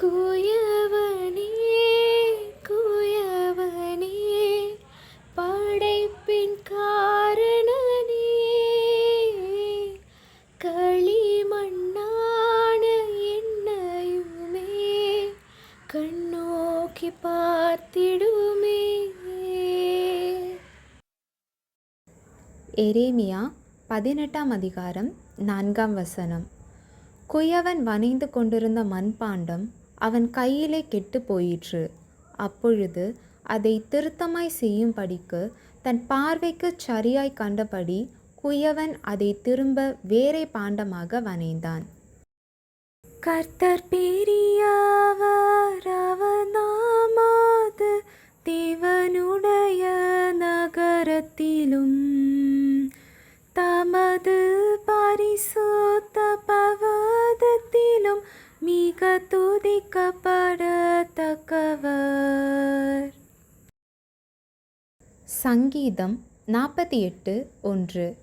குயவனே குயவனே படைப்பின் காரணனே. களிமண்ணான என்னையுமே கண்ணோக்கி பார்த்திடுமே. எரேமியா பதினெட்டாம் அதிகாரம் நான்காம் வசனம். குயவன் வனைந்து கொண்டிருந்த மண்பாண்டம் அவன் கையிலே கெட்டு போயிற்று. அப்பொழுது அதை திருத்தமாய் செய்யும்படிக்கு தன் பார்வைக்குச் சரியாய் கண்டபடி குயவன் அதை திரும்ப வேறே பாண்டமாக வனைந்தான். கர்த்தர் பெரியவரா துதிக்கப்படத்தக்கவர். சங்கீதம் நாற்பத்தி எட்டு ஒன்று.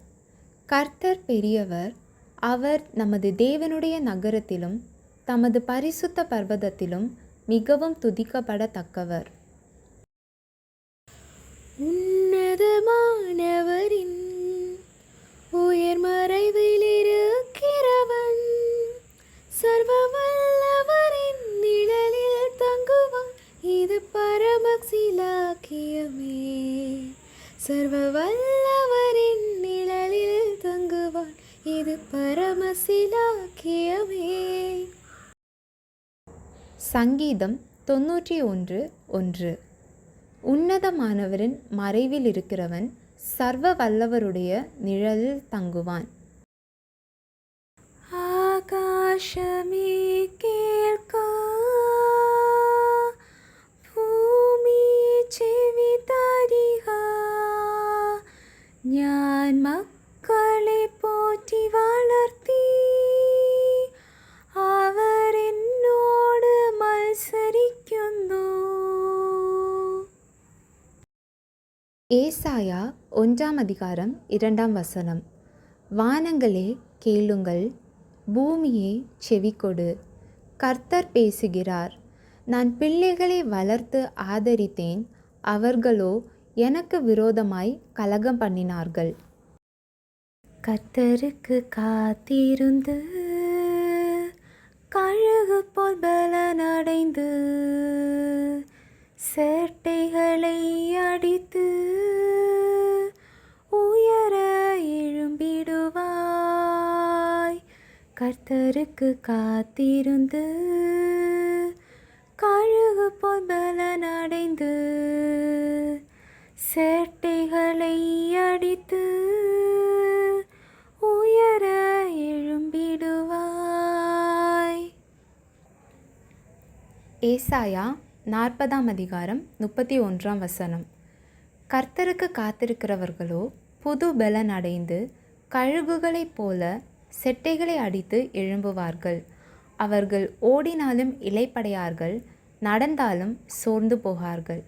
கர்த்தர் பெரியவர் அவர் நமது தேவனுடைய நகரத்திலும் தமது பரிசுத்த பர்வதத்திலும் மிகவும் துதிக்கப்படத்தக்கவர். உன்னதமானவரின் சர்வ வல்லவரின் நிழலில் தங்குவான். இது பரமசிலாக்கியமே. சங்கீதம் தொன்னூற்றி ஒன்று. ஒன்று உன்னதமானவரின் மறைவில் இருக்கிறவன் சர்வ வல்லவருடைய நிழலில் தங்குவான். ஆகாஷமே. ഞാൻ മക്കളെ പോറ്റി വളർത്തി അവരെന്നോട് മത്സരിക്കുന്നു ஏசாயா ஒன்றாம் அதிகாரம் இரண்டாம் வசனம் வானங்களே கேளுங்கள் பூமியே செவிகொடு கர்த்தர் பேசுகிறார் நான் பிள்ளைகளை வளர்த்து ஆதரித்தேன் அவர்களோ எனக்கு விரோதமாய் கலகம் பண்ணினார்கள் கத்தருக்கு காத்திருந்து கழுகு போல் பலனடைந்து சேட்டைகளை அடித்து உயர எழும்பிடுவாய். கர்த்தருக்கு காத்திருந்து கழுகு போல் பலனடைந்து சேட்டைகளை அடித்து ஏசாயா நாற்பதாம் அதிகாரம் முப்பத்தி ஒன்றாம் வசனம். கர்த்தருக்கு காத்திருக்கிறவர்களோ புது பலன் அடைந்து கழுகுகளைப் போல செட்டைகளை அடித்து எழும்புவார்கள். அவர்கள் ஓடினாலும் இலைப்படையார்கள் நடந்தாலும் சோர்ந்து போகார்கள்.